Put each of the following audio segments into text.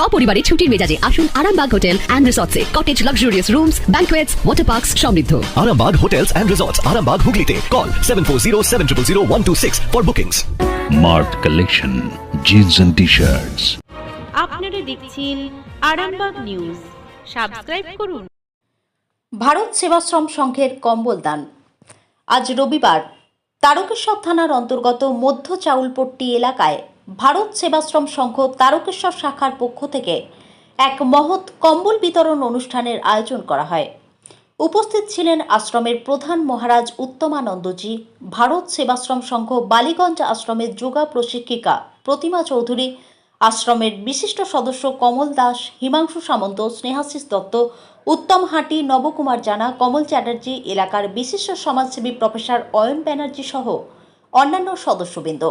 সপরিবারে ছুটির মেজাজে আসুন Arambagh hotel and রিসর্টসে cottage luxurious rooms banquets water parks সমৃদ্ধ। Arambag Hotels and Resorts, Arambag Hooghly Call 740 for bookings. Mart collection jeans and T shirts আপনারা দেখছেন Arambagh news. Subscribe করুন। ভারত সেবাশ্রম সংঘের কম্বল দান। আজ রবিবার তারকেশ্বর থানার অন্তর্গত মধ্য চাউলপট্টি এলাকায় ভারত সেবাশ্রম সংঘ তারকেশ্বর শাখার পক্ষ থেকে এক মহৎ কম্বল বিতরণ অনুষ্ঠানের আয়োজন করা হয়। উপস্থিত ছিলেন আশ্রমের প্রধান মহারাজ উত্তমানন্দজি, ভারত সেবাশ্রম সংঘ বালিগঞ্জ আশ্রমের যোগা প্রশিক্ষিকা প্রতিমা চৌধুরী, আশ্রমের বিশিষ্ট সদস্য কমল দাস, হিমাংশু সামন্ত, স্নেহাশিস দত্ত, উত্তম হাঁটি, নবকুমার জানা, কমল চ্যাটার্জি, এলাকার বিশিষ্ট সমাজসেবী প্রফেসর অয়ন ব্যানার্জি সহ অন্যান্য সদস্যবৃন্দ।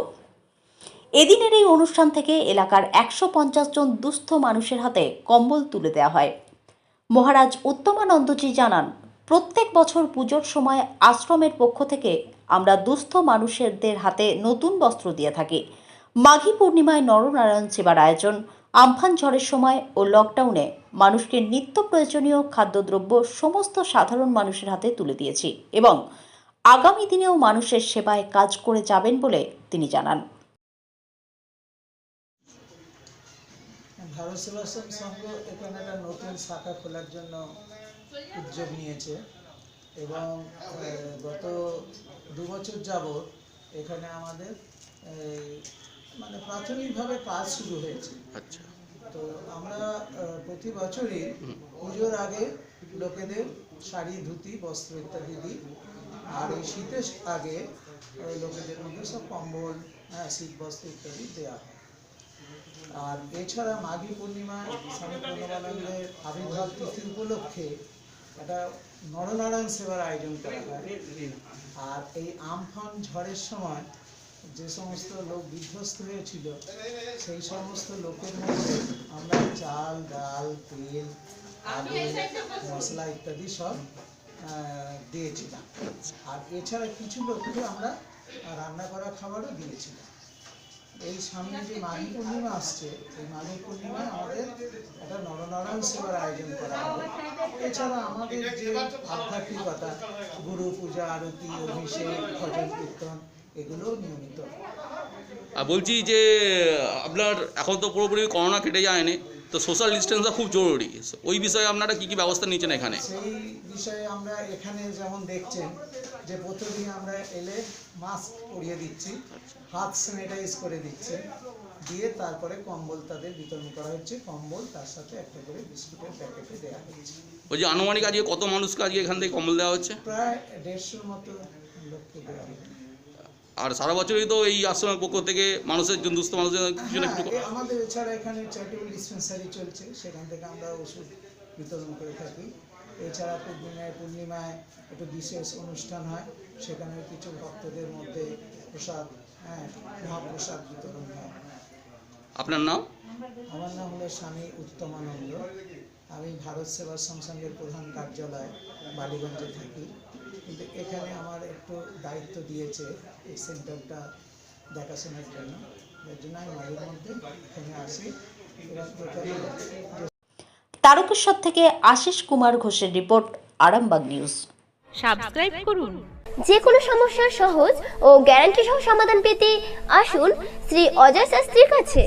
এদিনের এই অনুষ্ঠান থেকে এলাকার একশো পঞ্চাশ জন দুস্থ মানুষের হাতে কম্বল তুলে দেওয়া হয়। মহারাজ উত্তমানন্দজি জানান, প্রত্যেক বছর পুজোর সময় আশ্রমের পক্ষ থেকে আমরা দুস্থ মানুষেরদের হাতে নতুন বস্ত্র দিয়ে থাকি। মাঘী পূর্ণিমায় নরনারায়ণ সেবার আয়োজন, আমফান ঝড়ের সময় ও লকডাউনে মানুষকে নিত্য প্রয়োজনীয় খাদ্যদ্রব্য সমস্ত সাধারণ মানুষের হাতে তুলে দিয়েছি এবং আগামী দিনেও মানুষের সেবায় কাজ করে যাবেন বলে তিনি জানান। ভারত সেবাশ্রম সংঘ এখানে একটা নতুন শাখা খোলার জন্য উদ্যোগ নিয়েছে এবং গত দু বছর যাবৎ এখানে আমাদের মানে প্রাথমিকভাবে কাজ শুরু হয়েছে। আচ্ছা। তো আমরা প্রতি বছরই পুজোর আগে লোকেদের শাড়ি ধুতি বস্ত্র ইত্যাদি দিই। আর এই শীতের আগে লোকেদের মধ্যে সব কম্বল হ্যাঁ শীত বস্ত্র ইত্যাদি দেওয়া হয়। আর এছাড়া মাঘী পূর্ণিমায় স্বামী আবির্ভাব তিথি উপলক্ষে একটা নরনারায়ণ সেবার আয়োজন করা হয়। আর এই আমফান ঝড়ের সময় যে সমস্ত লোক বিধ্বস্ত হয়েছিল, সেই সমস্ত লোকের মধ্যে আমরা চাল, ডাল, তেল, আলু, মশলা ইত্যাদি সব দিয়েছিলাম। আর এছাড়া কিছু লোককে আমরা রান্না করা খাবারও দিয়েছিলাম। এই সামনে যে মাঘী পূর্ণিমা আসছে, এই মাঘী পূর্ণিমায় আমাদের একটা নরনারায়ণ সেবার আয়োজন করা হবে। এছাড়া আমাদের যে আধ্যাত্মিকতা, গুরু পূজা, আরতি, অভিষেক, ভজন, কীর্তন, এগুলোও নিয়মিত। আর বলছি যে, আপনার এখন তো পুরোপুরি করোনা কেটে যায়নি। তো সোশ্যাল ডিস্টেন্সটা খুব জরুরি। ওই বিষয়ে আপনারা কি কি ব্যবস্থা নিয়েছেন এখানে? সেই বিষয়ে আমরা এখানে যেমন দেখছেন যে প্রতিদিন আমরা এলে মাস্ক পরিয়ে দিচ্ছি হাত স্যানিটাইজ করে দিচ্ছে দিয়ে তারপরে কম্বল তাদের বিতরণ করা হচ্ছে। কম্বল তার সাথে একটা করে বিস্কুটের প্যাকেটে দেওয়া হচ্ছে। ওই যে আনুমানিক আজকে কত মানুষকে আজকে এখান থেকে কম্বল দেওয়া হচ্ছে? প্রায় দেড়শোর মতো লোককে দেওয়া হবে আর সারা বছরই তো এই আশ্রমের পক্ষ থেকে মানুষের জন্য দুস্থ মানুষের জন্য হ্যাঁ, একটু এ আমাদের এছাড়া এখানে চ্যারিটেবল ডিসপেন্সারি চলছে সেখান থেকে আমরা ওষুধ বিতরণ করে থাকি। এছাড়া পূর্ণিমায় পূর্ণিমায় একটু বিশেষ অনুষ্ঠান হয় সেখানে কিছু ভক্তদের মধ্যে প্রসাদ হ্যাঁ মহাপ্রসাদ বিতরণ হয়। আপনার নাম? আমার নাম হলো স্বামী উত্তমানন্দ। আমি ভারত সেবাশ্রম সংসঙ্গের প্রধান কার্যালয় বালিগঞ্জে থাকি। কিন্তু এখানে আমার একটু দায়িত্ব দিয়েছে এই সেন্টারটা দেখাশোনার জন্য। যার জন্য আমি মাঝে মধ্যে এখানে আসি। এবং এখানে তারকেশ্বর থেকে আশিস কুমার ঘোষের রিপোর্ট আরামবাগ নিউজ। সাবস্ক্রাইব করুন। যে কোনো সমস্যার সহজ ও গ্যারান্টি সহ সমাধান পেতে আসুন শ্রী অজয় শাস্ত্রীর কাছে।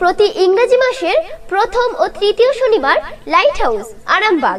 প্রতি ইংরেজি মাসের প্রথম ও তৃতীয় শনিবার লাইট হাউস আরামবাগ।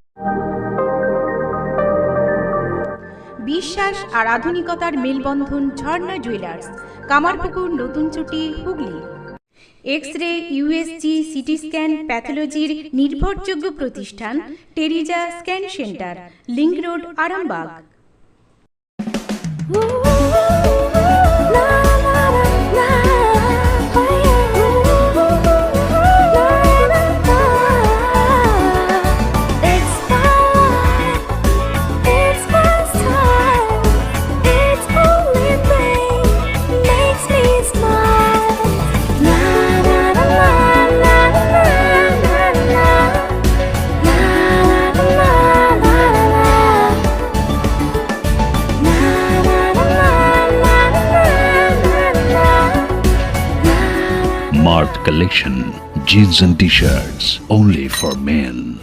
বিশ্বাস আর আধুনিকতার মেলবন্ধন ঝর্ণা জুয়েলার্স, কামারপুকুর, নতুন চুটি, Hooghly. X ray USG CT scan প্যাথোলজির নির্ভরযোগ্য প্রতিষ্ঠান, Teresa scan centre link road Arambag collection, jeans and t-shirts, only for men.